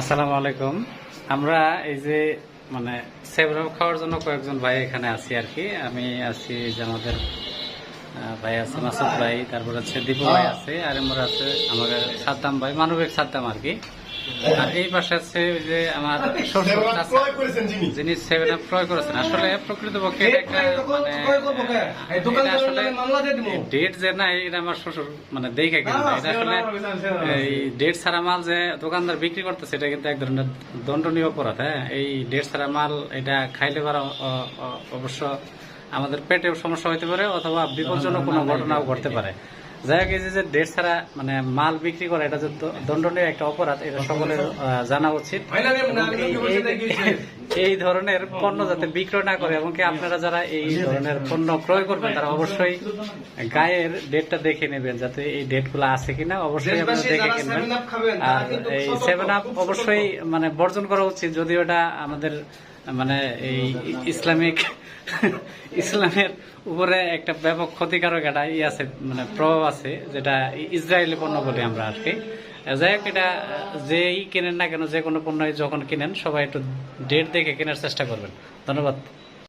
আসসালামু আলাইকুম। আমরা এই যে মানে সেভেন আপ খাওয়ার জন্য কয়েকজন ভাই এখানে আছি আর কি। আমি আছি যে আমাদের ভাই আছে মাসুদ ভাই তারপর আছে দীপু ভাই আছে আর আমরা আছে আমাদের সাদ্দাম ভাই মানবিক সাদ্দাম আর কি। আর এই পাশে আছে ওই যে আমার যিনি। সেভেন আপ ক্রয় করেছেন। আসলে একটা মানে ডেট যে না এটা আমার শ্বশুর মানে দেখে কিন্তু এটা আসলে এই ডেট ছাড়া মাল যে দোকানদার বিক্রি করতেছে এটা কিন্তু এক ধরনের দণ্ডনীয় অপরাধ হ্যাঁ? এই ডেট ছাড়া মাল এটা খাইলে পারা অবশ্য আমাদের পেটেও সমস্যা হতে পারে অথবা বিপজ্জনক কোনো ঘটনাও ঘটতে পারে। যাই হোক এই যে ডেট ছাড়া মানে মাল বিক্রি করা এটা যে দণ্ডনীয় একটা অপরাধ এটা সকলের জানা উচিত। এই- ধরনের পণ্য যাতে বিক্রয় না করে এবং কি আপনারা যারা এই ধরনের পণ্য ক্রয় করবেন তারা অবশ্যই গায়ের ডেটটা দেখে নেবেন যাতে এই ডেটগুলো আছে কিনা অবশ্যই আপনারা দেখে কিনবেন। আর এই সেভেন আপ অবশ্যই মানে বর্জন করা উচিত যদিও এটা আমাদের মানে এই ইসলামিক, ইসলামের উপরে একটা ব্যাপক ক্ষতিকারক একটা ই আছে মানে প্রভাব আছে, যেটা ইসরায়েলি পণ্য বলি আমরা আর কি। যাই হোক, এটা যেই কেনেন না কেন, যে কোনো পণ্যই যখন কিনেন, সবাই একটু ডেট দেখে কেনার চেষ্টা করবেন। ধন্যবাদ।